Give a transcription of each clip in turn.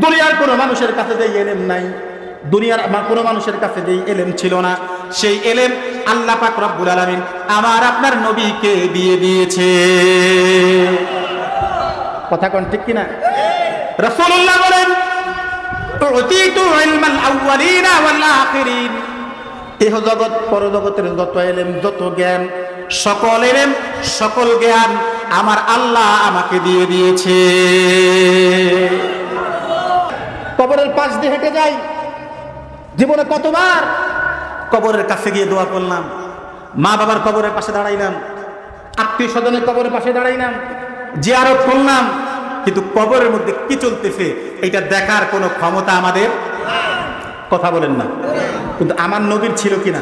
দুনিয়ার কোনো মানুষের কাছে যেই এলেম নাই, দুনিয়ার মা- কোনো মানুষের কাছে যেই এলেম ছিল না, সেই এলেম আল্লাহ পাক রব্বুল আলামিন আমার আপনার নবীকে দিয়ে দিয়েছে। কথা কোন ঠিক কিনা? রাসূলুল্লাহ বলেন, উতিতু ইলমাল আউয়ালিনা ওয়াল আখিরিন। এহ জগৎ, পরজগতের যত এলেম, যত জ্ঞান, সকল এলেম, সকল জ্ঞান আমার আল্লাহ আমাকে দিয়ে দিয়েছে। কবরের পাশ দিয়ে হেঁটে যাই। জীবনে কতবার কবরের কাছে গিয়ে দোয়া করলাম। মা বাবার কবরের পাশে দাঁড়াইলাম। আত্মীয় স্বজনের কবরের পাশে দাঁড়াইলাম। যে জিয়ারত করলাম। কিন্তু কবরের মধ্যে কি চলতেছে, এটা দেখার কোনো ক্ষমতা আমাদের কথা বলেন না। কিন্তু আমার নবীর ছিল কিনা?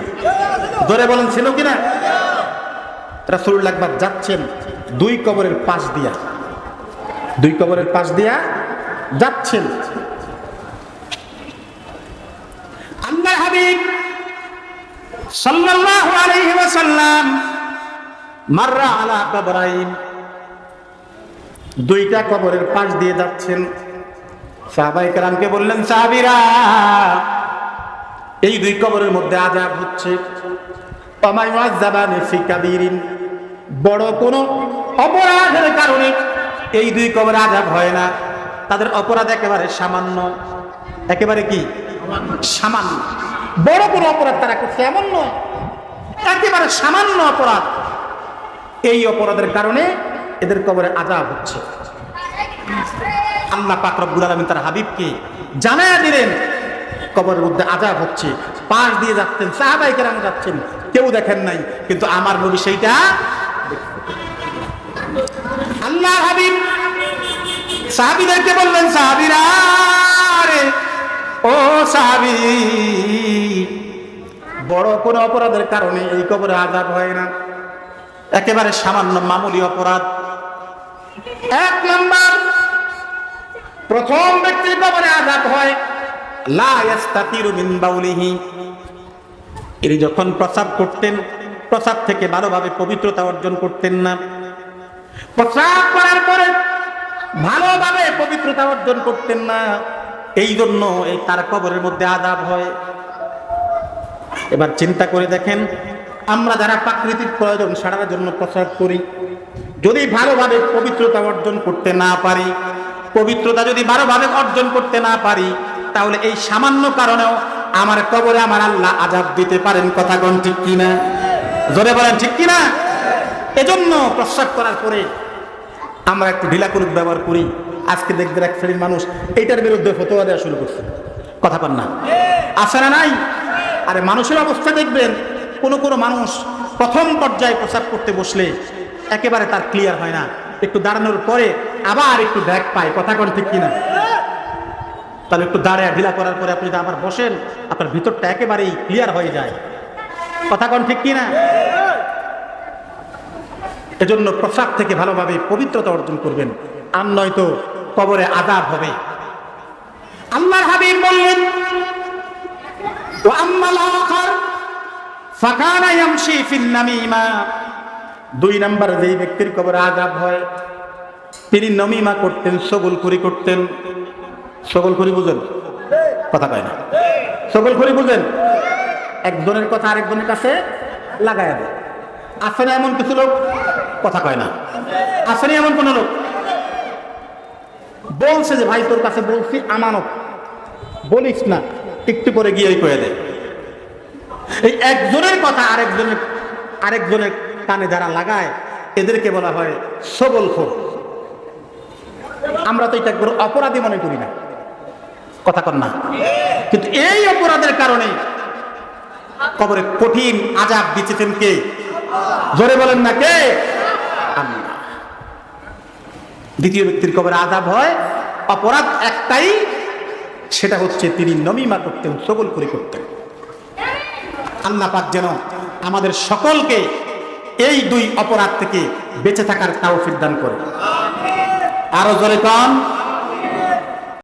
ধরে বলেন, ছিল কিনা? তারা রাসূলুল্লাহ একবার যাচ্ছেন দুই কবরের পাশ দিয়া। দুই কবরের পাশ দিয়া যাচ্ছেন। সাল্লাল্লাহু আলাইহি ওয়াসাল্লাম মাররা আলা কবরাইন। দুইটা কবরের পাশ দিয়ে যাচ্ছেন। সাহাবাই কালামকে বললেন, সাহাবিরা, এই দুই কবরের মধ্যে আজাব হচ্ছে। বড় কোনো অপরাধের কারণে এই দুই কবরে হয় না। তাদের অপরাধ একেবারে সামান্য। একেবারে কি? সামান্য। বড় কোনো অপরাধ তারা করছে, এমন নয়। একেবারে সামান্য অপরাধ। এই অপরাধের কারণে এদের কবরে আজাব হচ্ছে। আল্লাহ পাক রব্বুল আলামিন তার হাবিবকে জানায়া দিলেন, কবরের মধ্যে আজাব হচ্ছে। পাশ দিয়ে যাচ্ছেন সাহাবাই কেরাম যাচ্ছেন। কেউ দেখেন নাই, কিন্তু আমার নবী সেইটা আল্লাহ হাবিব, সাহাবিদেরকে বললেন, সাহাবিরা ও সাহাবি, বড় কোনো অপরাধের কারণে এই কবরে আজাব হয় না। একেবারে সামান্য মামুলি অপরাধ। এক নম্বর, প্রথম ব্যক্তির কবরে আজাব হয়, লা ইয়াস্তাতিরু বাউলিহি। এর যখন প্রসাব করতেন, প্রসাব থেকে ভালোভাবে পবিত্রতা অর্জন করতেন না। প্রসাব করার পরে ভালোভাবে পবিত্রতা অর্জন করতেন না। এই জন্য এই তার কবরের মধ্যে আজাব হয়। এবার চিন্তা করে দেখেন, আমরা যারা প্রাকৃতিক প্রয়োজন সারার জন্য প্রসাব করি, যদি ভালোভাবে পবিত্রতা অর্জন করতে না পারি, পবিত্রতা যদি ভালোভাবে অর্জন করতে না পারি, তাহলে এই সামান্য কারণেও আমার কবরে আমার আল্লাহ আজাব দিতে পারেন কথা ঠিক কিনা? জোরে বলেন ঠিক কিনা? এজন্য প্রস্রাব করার পরে আমরা একটু ঢিলাকুলুক ব্যবহার করি। আজকে দেখবেন এক শ্রেণির মানুষ এইটার বিরুদ্ধে ফতোয়া দেওয়া শুরু করছে। কথা পান না। আসে না নাই? আরে মানুষের অবস্থা দেখবেন, কোন কোন মানুষ প্রথম পর্যায়ে প্রসাব করতে বসলে একেবারে তার ক্লিয়ার হয় না। একটু দাঁড়ানোর পরে আবার একটু ব্যাগ পায়। কথা কোন ঠিক কিনা? তাহলে একটু দাঁড়ায় ঢিলা করার পরে আপনি যদি আবার বসেন, আপনার ভিতরটা একেবারেই ক্লিয়ার হয়ে যায়। কথা কোন ঠিক কিনা? এজন্য প্রসাদ থেকে ভালোভাবে পবিত্রতা অর্জন করবেন। আর নয়তো কবরে আদাব হবে। আল্লাহর হাবিব বললেন ও আম্মাল আখার, ফাকানা ইয়ামশি ফিন নামিমা। দুই নাম্বার যেই ব্যক্তির কবরে আজাব হয়, তিনি নমিমা করতেন সগলখুরি করতেন। সগলখুরি বুঝেন? কথা কয় না। সগলখুরি বুঝেন? একজনের কথা আরেকজনের কাছে লাগায় দেয়। না এমন কিছু লোক? কথা কয় না। না এমন কোন লোক? বলছে যে, ভাই, তোর কাছে বলছি আমানত। বলিস না, একটু পরে গিয়ে কয়ে দেয় এই একজনের কথা আরেকজনের আরেকজনের কানে যারা লাগায়, এদেরকে বলা হয় সবল খোর। আমরা তো এটা একবার অপরাধী মনে করি না। কথা কর না। কিন্তু এই অপরাধের কারণে কবরে কঠিন আজাব দিচ্ছেন কে? জোরে বলেন না কে? দ্বিতীয় ব্যক্তির কবরে আজাব হয় অপরাধ একটাই, সেটা হচ্ছে তিনি নমিমা করতেন সবল করে করতেন। আল্লাহ পাক যেন আমাদের সকলকে এই দুই অপরাধ থেকে বেঁচে থাকার তাও দান করে আরও জোরে কন।